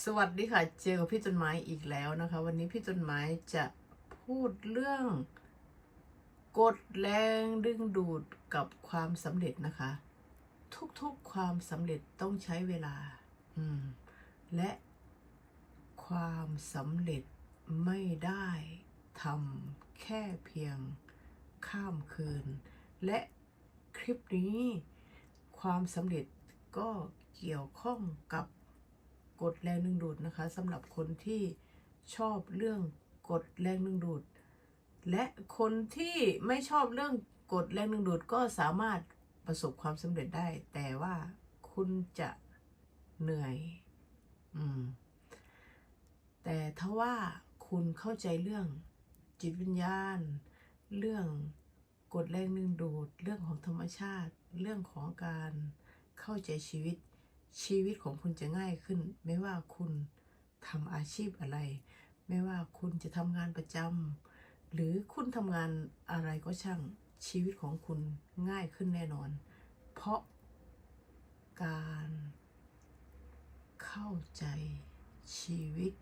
สวัสดีค่ะ เจอกับพี่ต้นไม้อีกแล้วนะคะ วันนี้พี่ต้นไม้จะพูดเรื่องกฎแรงดึงดูดกับความสำเร็จนะคะ ทุกๆความสำเร็จต้องใช้เวลา อืม และความสำเร็จไม่ได้ทำแค่เพียงข้ามคืน และคลิปนี้ความสำเร็จก็เกี่ยวข้องกับ กฎแรงดึงดูดนะคะสำหรับคนที่ชอบเรื่องกฎแรงดึงดูด และคนที่ไม่ชอบเรื่องกฎแรงดึงดูดก็สามารถประสบความสำเร็จได้ แต่ว่าคุณจะเหนื่อย อืม แต่ถ้าว่าคุณเข้าใจเรื่องจิตวิญญาณ เรื่องกฎแรงดึงดูด เรื่องของธรรมชาติ เรื่องของการเข้าใจชีวิต ชีวิตของคุณจะง่ายขึ้น ไม่ว่าคุณทำอาชีพอะไร ไม่ว่าคุณจะทำงานประจำหรือคุณทำงานอะไรก็ช่างชีวิตของคุณง่ายขึ้นแน่นอน เพราะการเข้าใจชีวิต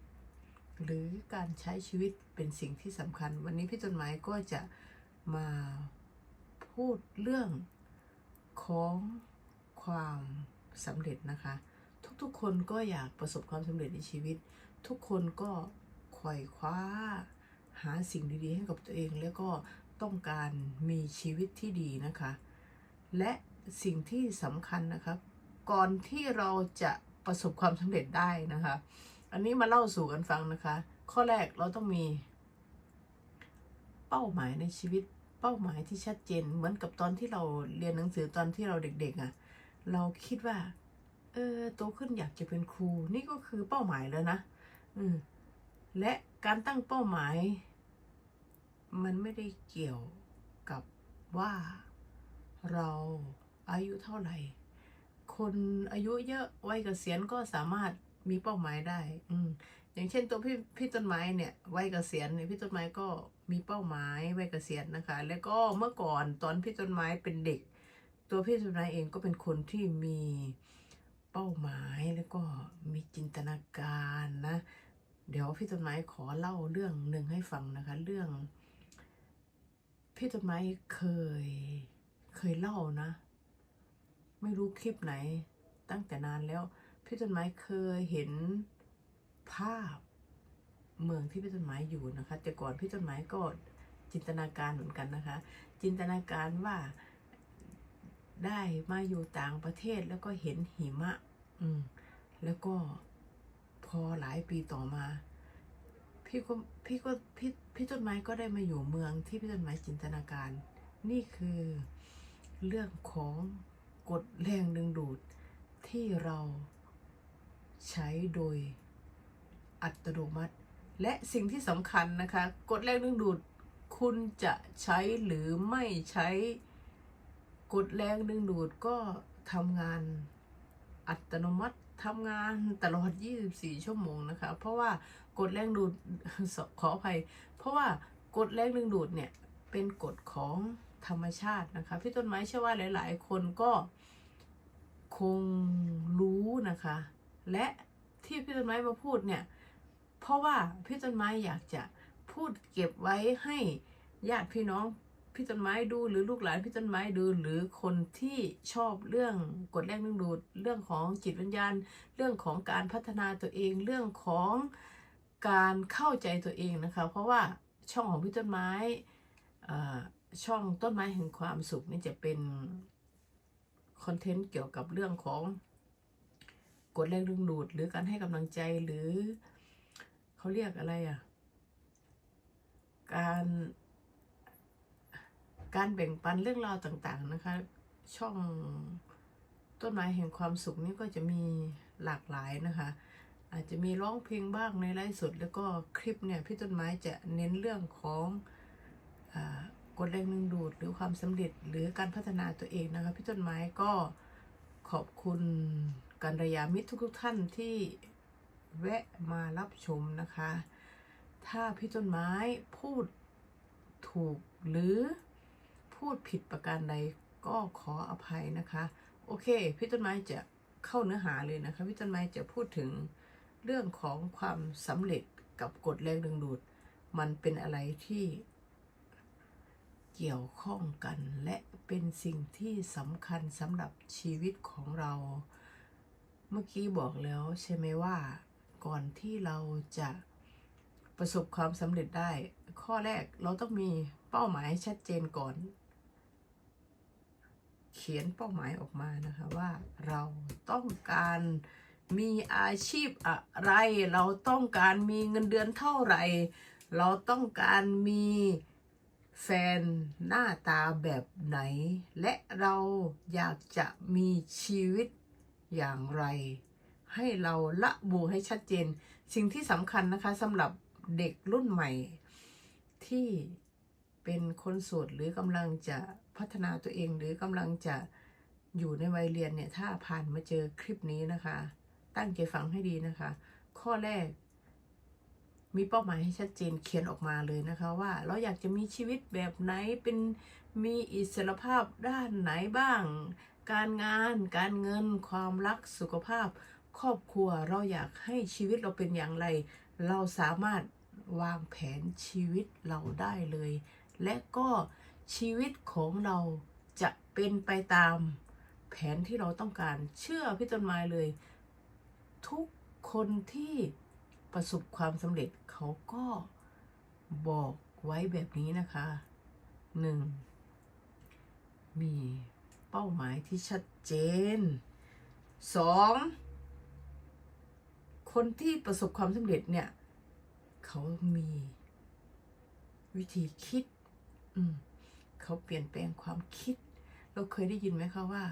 หรือการใช้ชีวิตเป็นสิ่งที่สำคัญ วันนี้พี่ต้นไม้ก็จะมาพูดเรื่องของความ สำเร็จนะคะ ทุกๆ คนก็อยากประสบความสำเร็จในชีวิต ทุกคนก็ไขว่คว้า หาสิ่งดี ๆ ให้กับตัวเอง แล้วก็ต้องการมีชีวิตที่ดีนะคะ และสิ่งที่สำคัญนะครับ ก่อนที่เราจะประสบความสำเร็จได้นะคะ อันนี้มาเล่าสู่กันฟังนะคะ ข้อแรกเราต้องมีเป้าหมายในชีวิตเป้าหมายที่ชัดเจนเหมือนกับตอนที่เราเรียนหนังสือตอนที่เราเด็กๆอะ่ะ เราคิดว่า เออโตขึ้นอยากจะเป็นครู นี่ก็คือเป้าหมายแล้วนะอืมและการตั้งเป้าหมาย มันไม่ได้เกี่ยวกับว่าเราอายุเท่าไหร่ คนอายุเยอะวัยเกษียณก็สามารถมีเป้าหมายได้ อืมอย่างเช่นตัวพี่พี่ต้นไม้เนี่ยวัยเกษียณเนี่ยพี่ต้นไม้ก็มีเป้าหมายวัยเกษียณนะคะ แล้วก็เมื่อก่อนตอนพี่ต้นไม้เป็นเด็ก ตัวพี่ต้นไม้เองก็เป็นคนที่มีเป้าหมายแล้วก็มีจินตนาการนะ เดี๋ยวพี่ต้นไม้ขอเล่าเรื่องหนึ่งให้ฟังนะคะ เรื่อง พี่ต้นไม้เคยเคยเล่านะ ไม่รู้คลิปไหน ตั้งแต่นานแล้ว พี่ต้นไม้เคยเห็นภาพเมืองที่พี่ต้นไม้อยู่นะคะ แต่ก่อนพี่ต้นไม้ก็จินตนาการเหมือนกันนะคะ จินตนาการว่า ได้มาอยู่ต่างประเทศแล้วก็เห็นหิมะ อืม แล้วก็พอหลายปีต่อมา พี่ก็พี่ก็พี่พี่ต้นไม้ก็ได้มาอยู่เมืองที่พี่ต้นไม้จินตนาการ นี่คือเรื่องของกฎแรงดึงดูดที่เราใช้โดยอัตโนมัติ และสิ่งที่สำคัญนะคะ กฎแรงดึงดูดคุณจะใช้หรือไม่ใช้ กฎแรงดึงดูดก็ทำงานอัตโนมัติทำงานตลอด 24 ชั่วโมงนะคะ เพราะว่ากฎแรงดูดขออภัย เพราะว่ากฎแรงดึงดูดเนี่ยเป็นกฎของธรรมชาตินะคะ พี่ต้นไม้เชื่อว่าหลาย ๆ คนก็คงรู้นะคะ และที่พี่ต้นไม้มาพูดเนี่ยเพราะว่าพี่ต้นไม้อยากจะพูดเก็บไว้ให้ญาติพี่น้อง พี่ต้นไม้ดูหรือลูกหลานพี่ต้นไม้ดูหรือคนที่ชอบเรื่องกฎแรงดึงดูดเรื่องของจิตวิญญาณ เรื่องของการพัฒนาตัวเองเรื่องของการเข้าใจตัวเองนะคะ เพราะว่าช่องของพี่ต้นไม้ช่องต้นไม้แห่งความสุขนี่จะเป็นคอนเทนต์เกี่ยวกับเรื่องของกฎแรงดึงดูดหรือการให้กำลังใจหรือเขาเรียกอะไรอะ การ การแบ่งปันเรื่องราวต่างๆนะคะ ช่องต้นไม้แห่งความสุขนี่ก็จะมีหลากหลายนะคะ อาจจะมีร้องเพลงบ้างในไลฟ์สดแล้วก็คลิปเนี่ยพี่ต้นไม้จะเน้นเรื่องของอกฎแรงดึงดูดหรือความสำเร็จหรือการพัฒนาตัวเองนะคะพี่ต้นไม้ก็ขอบคุณกัลยามิตรทุกๆท่านที่แวะมารับชมนะคะ ถ้าพี่ต้นไม้พูดถูกหรือ พูดผิดประการใดก็ขออภัยนะคะ โอเค พี่ต้นไม้จะเข้าเนื้อหาเลยนะคะ พี่ต้นไม้จะพูดถึงเรื่องของความสำเร็จกับกฎแรงดึงดูด มันเป็นอะไรที่เกี่ยวข้องกันและเป็นสิ่งที่สำคัญสำหรับชีวิตของเรา เมื่อกี้บอกแล้วใช่ไหมว่า ก่อนที่เราจะประสบความสำเร็จได้ ข้อแรกเราต้องมีเป้าหมายชัดเจนก่อน เขียนเป้าหมายออกมานะคะว่าเราต้องการมีอาชีพอะไร เราต้องการมีเงินเดือนเท่าไหร่ เราต้องการมีแฟนหน้าตาแบบไหน และเราอยากจะมีชีวิตอย่างไร ให้เราละบูให้ชัดเจน สิ่งที่สำคัญนะคะสำหรับเด็กรุ่นใหม่ที่เป็นคนโสดหรือกำลังจะ พัฒนาตัวเองหรือกำลังจะอยู่ในวัยเรียนเนี่ย ถ้าผ่านมาเจอคลิปนี้นะคะ ตั้งใจฟังให้ดีนะคะ ข้อแรก มีเป้าหมายให้ชัดเจนเขียนออกมาเลยนะคะ ว่าเราอยากจะมีชีวิตแบบไหนเป็นมีอิสรภาพด้านไหนบ้าง การงาน การเงิน ความรักสุขภาพ ครอบครัวเราอยากให้ชีวิตเราเป็นอย่างไร เราสามารถวางแผนชีวิตเราได้เลย และก็ ชีวิตของเราจะเป็นไปตามแผนที่เราต้องการเชื่อพี่ต้นไม้เลย ทุกคนที่ประสบความสำเร็จเขาก็บอกไว้แบบนี้นะคะหนึ่งมีเป้าหมายที่ชัดเจนสองคนที่ประสบความสำเร็จเนี่ย เขามีวิธีคิด อืม เขาเปลี่ยนแปลงความคิด เราเคยได้ยินไหมคะว่า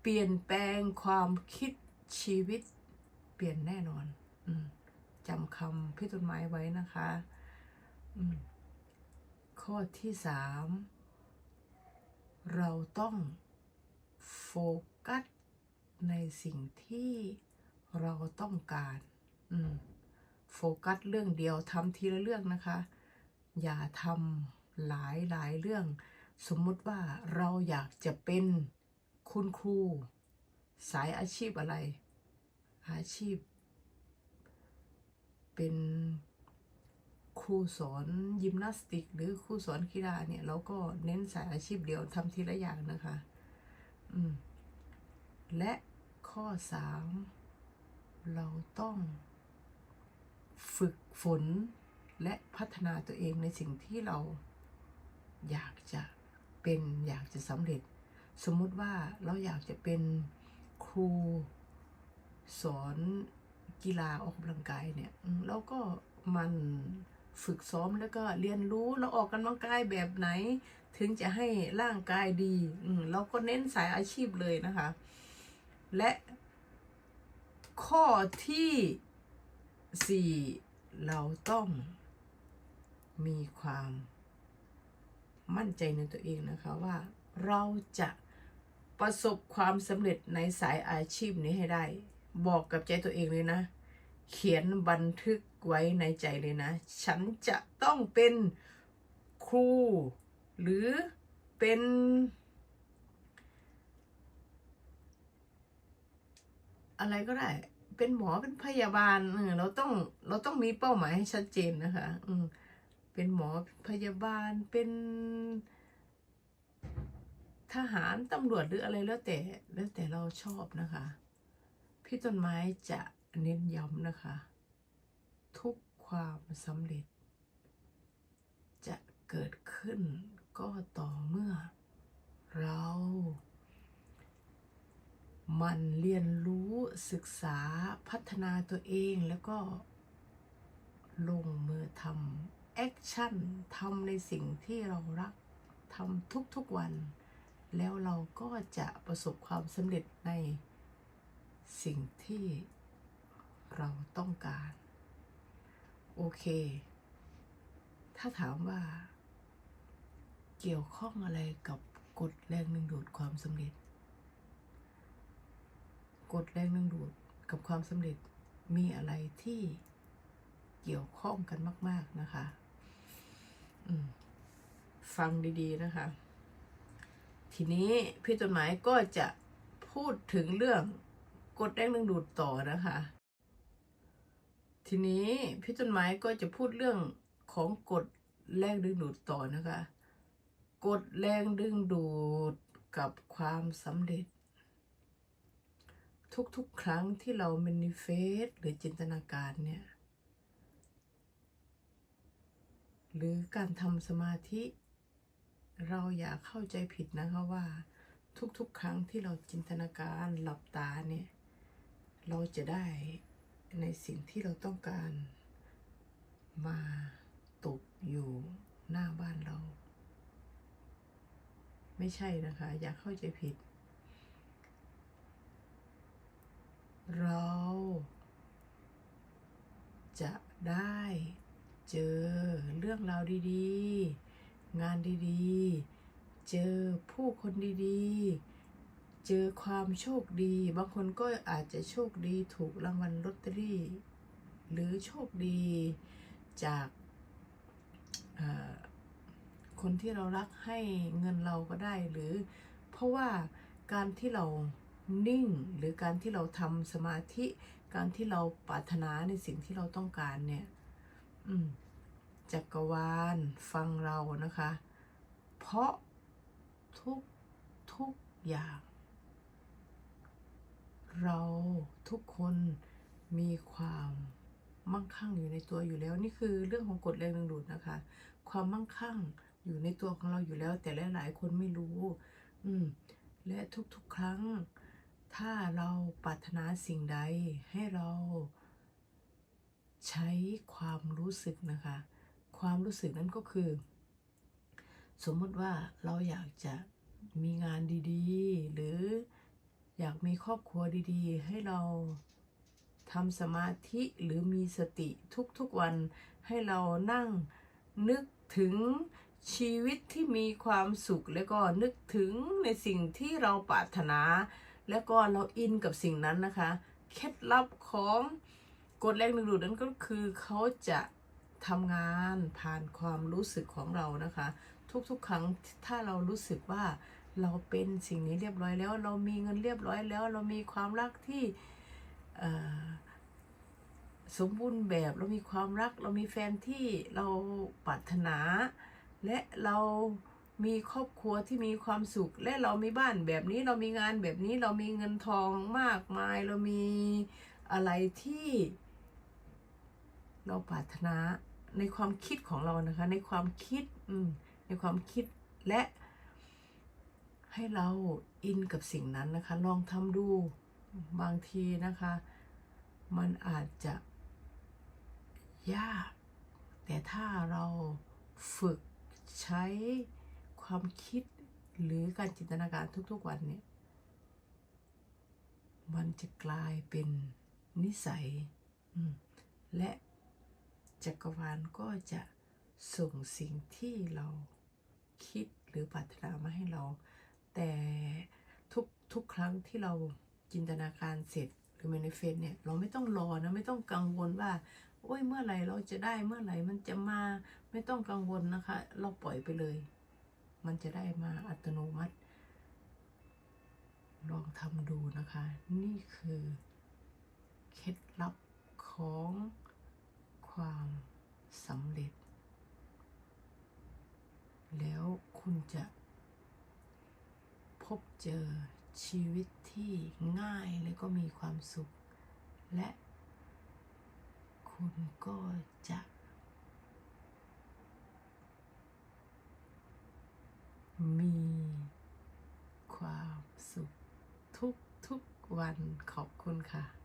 เปลี่ยนแปลงความคิดชีวิต เปลี่ยนแน่นอนอืมจำคำพี่ต้นไม้ไว้นะคะอืข้อที่สามเราต้องโฟกัสในสิ่งที่เราต้องการอืโฟกัสเรื่องเดียวทำทีละเรื่องนะคะ อย่าทำ หลายหลายเรื่อง สมมุติว่าเราอยากจะเป็นคุณครู สายอาชีพอะไร อาชีพ เป็นครูสอนยิมนาสติก หรือครูสอนกีฬาเนี่ยเราก็เน้นสายอาชีพเดียวทำทีละอย่างนะคะอืมและข้อสามเราต้องฝึกฝนและพัฒนาตัวเองในสิ่งที่เรา อยากจะเป็นอยากจะสำเร็จ สมมุติว่าเราอยากจะเป็นครูสอนกีฬาออกกำลังกายเนี่ยเราก็มันฝึกซ้อมแล้วก็เรียนรู้เราออกกำลังกายแบบไหน ถึงจะให้ร่างกายดีเราก็เน้นสายอาชีพเลยนะคะ และข้อที่สี่เราต้องมีความ มั่นใจในตัวเองนะคะว่าเราจะประสบความสำเร็จในสายอาชีพนี้ให้ได้ บอกกับใจตัวเองเลยนะ เขียนบันทึกไว้ในใจเลยนะ ฉันจะต้องเป็นครู หรือเป็นอะไรก็ได้ เป็นหมอ เป็นพยาบาลเออเราต้อง เราต้องมีเป้าหมายให้ชัดเจนนะคะ อืม เป็นหมอพยาบาลเป็นทหารตำรวจหรืออะไรแล้วแต่แล้วแต่เราชอบนะคะ พี่ต้นไม้จะเน้นย้ำนะคะ ทุกความสำเร็จ จะเกิดขึ้นก็ต่อเมื่อ เรา มันเรียนรู้ศึกษาพัฒนาตัวเองแล้วก็ลงมือทำ แอคชั่นทำในสิ่งที่เรารักทำทุกๆวัน แล้วเราก็จะประสบความสำเร็จในสิ่งที่เราต้องการ โอเค ถ้าถามว่า เกี่ยวข้องอะไรกับกฎแรงดึงดูดความสำเร็จ กฎแรงดึงดูดกับความสำเร็จมีอะไรที่เกี่ยวข้องกันมาก ๆ นะคะ ฟังดีๆนะคะ ทีนี้พี่ต้นไม้ก็จะพูดถึงเรื่องกฎแรงดึงดูดต่อนะคะ ทีนี้พี่ต้นไม้ก็จะพูดเรื่องของกฎแรงดึงดูดต่อนะคะ กฎแรงดึงดูดกับความสำเร็จ ทุกๆ ครั้งที่เรา m มนิเฟสหรือจินตนาการเนี่ย หรือการทำสมาธิ เราอย่าเข้าใจผิดนะคะว่า ทุกๆ ครั้งที่เราจินตนาการหลับตาเนี่ย เราจะได้ในสิ่งที่เราต้องการมาตกอยู่หน้าบ้านเรา ไม่ใช่นะคะ อย่าเข้าใจผิด เราจะได้ เจอเรื่องราวดีๆ งานดีๆ เจอผู้คนดีๆ เจอความโชคดี บางคนก็อาจจะโชคดีถูกรางวัลลอตเตอรี่ หรือโชคดีจากคนที่เรารักให้เงินเราก็ได้หรือ เพราะว่าการที่เรานิ่งหรือการที่เราทำสมาธิ การที่เราปรารถนาในสิ่งที่เราต้องการเนี่ย จักรวาลฟังเรานะคะ เพราะทุกทุกอย่าง เราทุกคนมีความมั่งคั่งอยู่ในตัวอยู่แล้ว นี่คือเรื่องของกฎแรงดึงดูดนะคะ ความมั่งคั่งอยู่ในตัวของเราอยู่แล้ว แต่หลายๆคนไม่รู้ อืม และทุกๆครั้ง ถ้าเราปรารถนาสิ่งใดให้เรา ใช้ความรู้สึกนะคะ ความรู้สึกนั้นก็คือ สมมติว่าเราอยากจะมีงานดีๆ หรืออยากมีครอบครัวดีๆ ให้เราทำสมาธิหรือมีสติทุกๆวันให้เรานั่งนึกถึงชีวิตที่มีความสุขแล้วก็นึกถึงในสิ่งที่เราปรารถนา แล้วก็เราอินกับสิ่งนั้นนะคะ เคล็ดลับของ กฎแรงดึงดูดนั้นก็คือเขาจะทำงานผ่านความรู้สึกของเรานะคะ ทุกๆ ครั้งถ้าเรารู้สึกว่าเราเป็นสิ่งนี้เรียบร้อยแล้ว เรามีเงินเรียบร้อยแล้ว เรามีความรักที่สมบูรณ์แบบเรามีความรัก เรามีแฟนที่เราปรารถนา และเรามีครอบครัวที่มีความสุข และเรามีบ้านแบบนี้เรามีงานแบบนี้เรามีเงินทองมากมาย เรามีอะไรที่ เราปรารถนาในความคิดของเรานะคะ ในความคิดอืในความคิดและ ให้เราอินกับสิ่งนั้นนะคะ ลองทำดูบางทีนะคะ มันอาจจะยาก แต่ถ้าเราฝึกใช้ความคิดหรือการจินตนาการทุกๆวันเนี่ยมันจะกลายเป็นนิสัยและ จักรวาลก็จะส่งสิ่งที่เราคิดหรือปรารถนามาให้เรา แต่ทุกทุกครั้งที่เราจินตนาการเสร็จหรือ manifest เนี่ยเราไม่ต้องรอนะไม่ต้องกังวลว่าโอ้ยเมื่อไหร่เราจะได้เมื่อไหร่มันจะมาไม่ต้องกังวลนะคะ เราปล่อยไปเลย มันจะได้มาอัตโนมัติ ลองทำดูนะคะ นี่คือเคล็ดลับของ ความสำเร็จ แล้วคุณจะพบเจอชีวิตที่ง่ายและก็มีความสุข และคุณก็จะ มีความสุขทุกทุกๆวันขอบคุณค่ะ